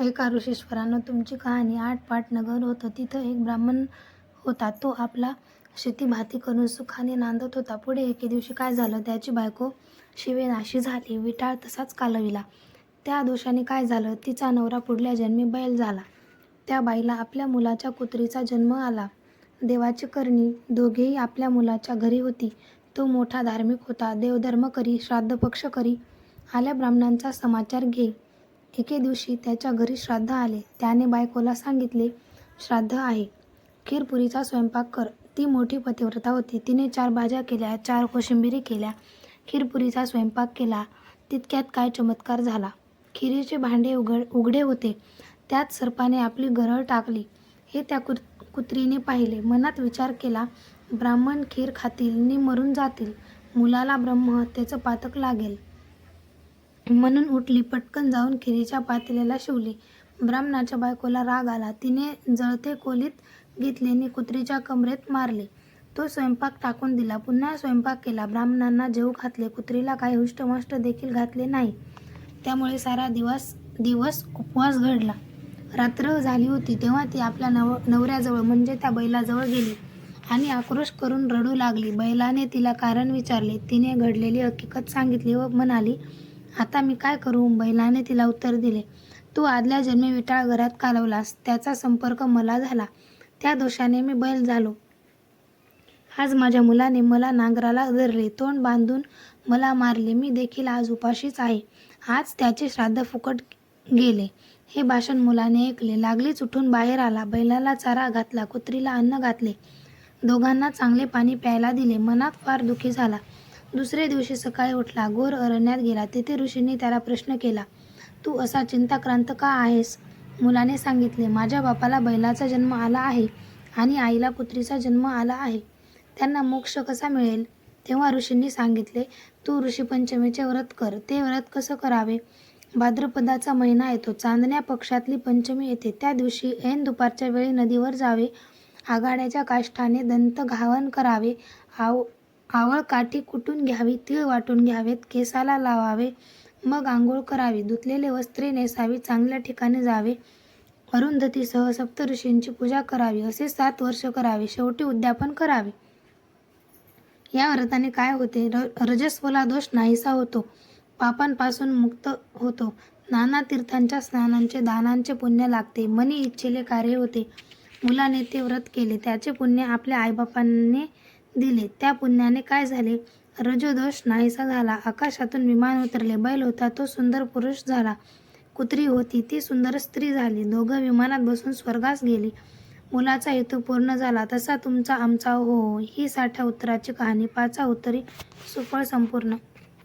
एका ऋषीश्वरानं तुमची कहाणी आटपाट नगर होतं. तिथं एक ब्राह्मण होता. तो आपला शेतीभाती करून सुखाने नांदत होता. पुढे एके दिवशी काय झालं, त्याची बायको शिवेनाशी झाली. विटाळ तसाच कालविला. त्या दोषाने काय झालं, तिचा नवरा पुढल्या जन्मी बैल झाला. त्या बाईला आपल्या मुलाच्या कुत्रीचा जन्म आला. देवाची करणी दोघेही आपल्या मुलाच्या घरी होती. तो मोठा धार्मिक होता. देवधर्म करी, श्राद्ध पक्ष करी. आल्या ब्राह्मणांचा समाचार घे. एके दिवशी त्याच्या घरी श्राद्ध आले. त्याने बायकोला सांगितले, श्राद्ध आहे. खीरपुरीचा स्वयंपाक कर. ती मोठी पतिव्रता होती. तिने चार भाज्या केल्या, चार कोशिंबिरी केल्या, खीरपुरीचा स्वयंपाक केला. तितक्यात काय चमत्कार झाला. खिरीचे भांडे उघड उघडे होते. त्यात सर्पाने आपली गरळ टाकली. हे त्या कुत कुत्रीने पाहिले. मनात विचार केला, ब्राह्मण खीर खातील नि मरून जातील. मुलाला ब्रह्महत्येचं पातक लागेल. म्हणून उठली. पटकन जाऊन खिरीच्या पातेल्याला शिवली. ब्राह्मणाच्या बायकोला राग आला. तिने जळते खोलीत घेतले कुत्रीच्या कमरेत मारले. तो स्वयंपाक टाकून दिला. पुन्हा स्वयंपाक केला. ब्राह्मणांना जेवू घातले. कुत्रीला काही हुष्टमष्ट देखील घातले नाही. त्यामुळे सारा दिवस दिवस उपवास घडला. रात्र झाली होती तेव्हा ती आपल्या नव नवऱ्याजवळ म्हणजे त्या बैलाजवळ गेली आणि आक्रोश करून रडू लागली. बैलाने तिला कारण विचारले. तिने घडलेली हकीकत सांगितली व म्हणाली, आता मी काय करू? बैलाने तिला उत्तर दिले, तू आदल्या जन्मी विटाळ घरात कालवलास. त्याचा संपर्क मला झाला. त्या दोषाने मी बैल झालो. आज माझ्या मुलाने मला नांगराला धरले, तोंड बांधून मला मारले. मी देखील आज उपाशीच आहे. आज त्याचे श्राद्ध फुकट गेले. हे भाषण मुलाने ऐकले. लागलीच उठून बाहेर आला. बैलाला चारा घातला. कुत्रीला अन्न घातले. दोघांना चांगले पाणी प्यायला दिले. मनात फार दुःखी झाला. दुसरे दिवशी सकाळी उठला. घोर अरण्यात गेला. तेथे ऋषींनी त्याला प्रश्न केला, तू असा चिंताक्रांत का आहेस? मुलाने सांगितले, माझ्या बापाला बैलाचा जन्म आला आहे आणि आईला कुत्रीचा जन्म आला आहे. त्यांना मोक्ष कसा मिळेल? तेव्हा ऋषींनी सांगितले, तू ऋषीपंचमीचे व्रत कर. ते व्रत कसं करावे? भाद्रपदाचा महिना येतो. चांदण्या पक्षातली पंचमी येते. त्या दिवशी ऐन दुपारच्या वेळी नदीवर जावे. आघाड्याच्या काष्ठाने दंत घावन करावे. आव आवळ काठी कुटून घ्यावी. तीळ वाटून घ्यावेत. केसाला लावावे. मग आंघोळ करावी. धुतलेले वस्त्रे नेसावी. चांगल्या ठिकाणी जावे. अरुंधतीसह सप्तऋषींची पूजा करावी. असे सात वर्ष करावे. शेवटी उद्यापन करावे. या व्रताने काय होते? र रजस्वला दोष नाहीसा होतो. पापांपासून मुक्त होतो. नाना तीर्थांच्या स्नानांचे, दानांचे पुण्य लागते. मनी इच्छेले कार्य होते. मुलाने ते व्रत केले. त्याचे पुण्य आपल्या आईबापांनी दिले. त्या पुण्याने काय झाले? रजोदोष नाहीसा झाला. आकाशातून विमान उतरले. बैल होता तो सुंदर पुरुष झाला. कुत्री होती ती सुंदर स्त्री झाली. दोघं विमानात बसून स्वर्गास गेली. मुलाचा हेतू पूर्ण झाला. तसा तुमचा आमचा हो. हो. ही साठ्या उत्तराची कहाणी. पाचा उत्तरी सुफळ संपूर्ण